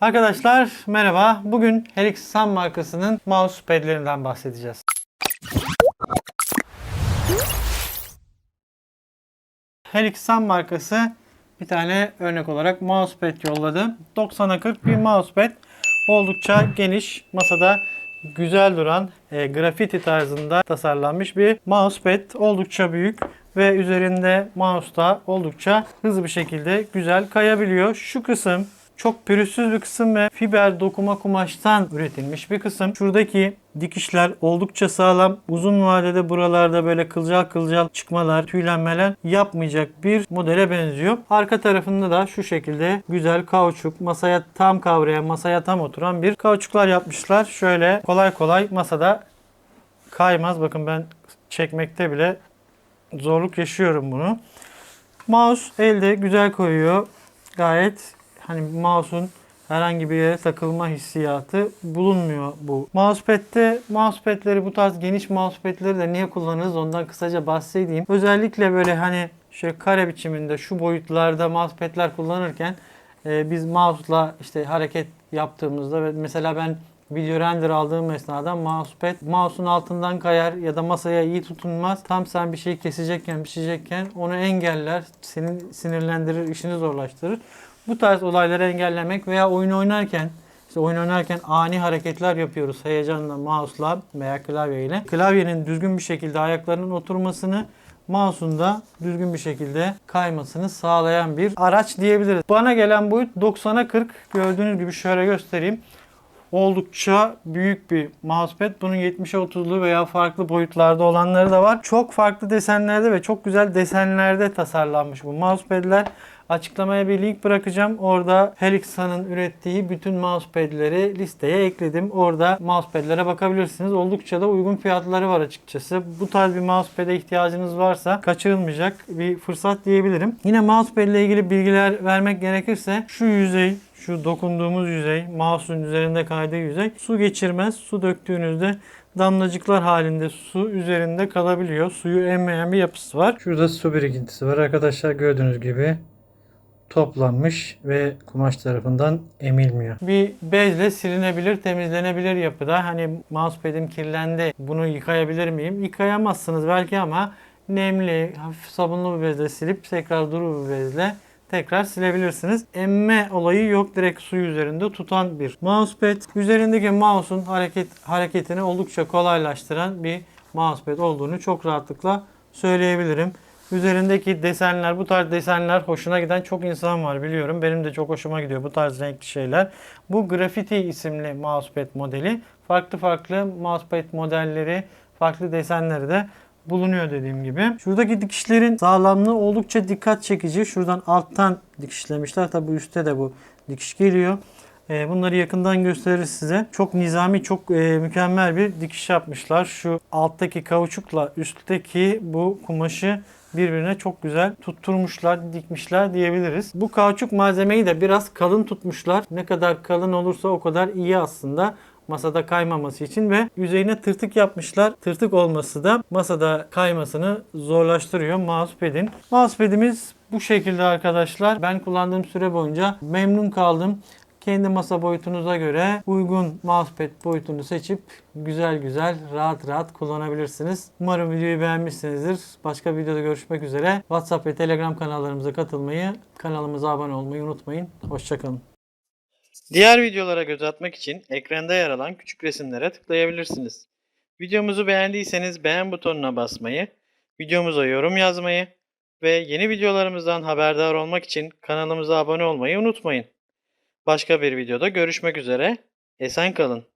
Arkadaşlar merhaba. Bugün Helix Sun markasının mousepad'lerinden bahsedeceğiz. Helix Sun markası bir tane örnek olarak mousepad yolladı. 90'a 40 bir mousepad. Oldukça geniş, masada güzel duran, e, grafiti tarzında tasarlanmış bir mousepad. Oldukça büyük ve üzerinde mouse da oldukça hızlı bir şekilde güzel kayabiliyor. Şu kısım çok pürüzsüz bir kısım ve fiber dokuma kumaştan üretilmiş bir kısım. Şuradaki dikişler oldukça sağlam. Uzun vadede buralarda böyle kılcal kılcal çıkmalar, tüylenmeler yapmayacak bir modele benziyor. Arka tarafında da şu şekilde güzel kauçuk, masaya tam kavrayan, masaya tam oturan bir kauçuklar yapmışlar. Şöyle kolay kolay masada kaymaz. Bakın ben çekmekte bile zorluk yaşıyorum bunu. Mouse elde güzel koyuyor. Gayet hani mouse'un herhangi bir yere takılma hissiyatı bulunmuyor bu. Mousepad'de mousepad'leri bu tarz geniş mousepad'leri de niye kullanırız ondan kısaca bahsedeyim. Özellikle böyle hani şöyle kare biçiminde şu boyutlarda mousepad'ler kullanırken e, biz mouse'la işte hareket yaptığımızda ve mesela ben video render aldığım esnada mousepad mouse'un altından kayar ya da masaya iyi tutunmaz. Tam sen bir şey kesecekken, biçecekken onu engeller, seni sinirlendirir, işini zorlaştırır. Bu tarz olayları engellemek veya oyun oynarken işte oyun oynarken ani hareketler yapıyoruz heyecanla mouse'la veya klavyeyle. Klavyenin düzgün bir şekilde ayaklarının oturmasını mouse'un da düzgün bir şekilde kaymasını sağlayan bir araç diyebiliriz. Bana gelen boyut 90'a 40. Gördüğünüz gibi şöyle göstereyim. Oldukça büyük bir mousepad. Bunun 70'e 30'lu veya farklı boyutlarda olanları da var. Çok farklı desenlerde ve çok güzel desenlerde tasarlanmış bu mousepad'ler. Açıklamaya bir link bırakacağım. Orada Helixa'nın ürettiği bütün mousepad'leri listeye ekledim. Orada mousepad'lere bakabilirsiniz. Oldukça da uygun fiyatları var açıkçası. Bu tarz bir mousepad'e ihtiyacınız varsa kaçırılmayacak bir fırsat diyebilirim. Yine mousepad ile ilgili bilgiler vermek gerekirse şu yüzey şu dokunduğumuz yüzey, mouse'un üzerinde kaydığı yüzey su geçirmez. Su döktüğünüzde damlacıklar halinde su üzerinde kalabiliyor. Suyu emmeyen bir yapısı var. Şurada su birikintisi var arkadaşlar gördüğünüz gibi toplanmış ve kumaş tarafından emilmiyor. Bir bezle silinebilir, temizlenebilir yapıda. Hani mousepad'im kirlendi. Bunu yıkayabilir miyim? Yıkayamazsınız belki ama nemli, hafif sabunlu bir bezle silip tekrar duru bir bezle tekrar silebilirsiniz. Emme olayı yok. Direkt su üzerinde tutan bir mousepad. Üzerindeki mouse'un hareket hareketini oldukça kolaylaştıran bir mousepad olduğunu çok rahatlıkla söyleyebilirim. Üzerindeki desenler, bu tarz desenler hoşuna giden çok insan var biliyorum. Benim de çok hoşuma gidiyor bu tarz renkli şeyler. Bu Graffiti isimli mousepad modeli. Farklı farklı mousepad modelleri, farklı desenleri de bulunuyor dediğim gibi. Şuradaki dikişlerin sağlamlığı oldukça dikkat çekici. Şuradan alttan dikişlemişler. Tabi üstte de bu dikiş geliyor. Ee, Bunları yakından gösteririz size. Çok nizami, çok e, mükemmel bir dikiş yapmışlar. Şu alttaki kauçukla üstteki bu kumaşı birbirine çok güzel tutturmuşlar, dikmişler diyebiliriz. Bu kauçuk malzemeyi de biraz kalın tutmuşlar. Ne kadar kalın olursa o kadar iyi aslında masada kaymaması için ve yüzeyine tırtık yapmışlar. Tırtık olması da masada kaymasını zorlaştırıyor mousepad'in. Mousepad'imiz bu şekilde arkadaşlar. Ben kullandığım süre boyunca memnun kaldım. Kendi masa boyutunuza göre uygun mousepad boyutunu seçip güzel güzel rahat rahat kullanabilirsiniz. Umarım videoyu beğenmişsinizdir. Başka videoda görüşmek üzere. WhatsApp ve Telegram kanallarımıza katılmayı, kanalımıza abone olmayı unutmayın. Hoşçakalın. Diğer videolara göz atmak için ekranda yer alan küçük resimlere tıklayabilirsiniz. Videomuzu beğendiyseniz beğen butonuna basmayı, videomuza yorum yazmayı ve yeni videolarımızdan haberdar olmak için kanalımıza abone olmayı unutmayın. Başka bir videoda görüşmek üzere. Esen kalın.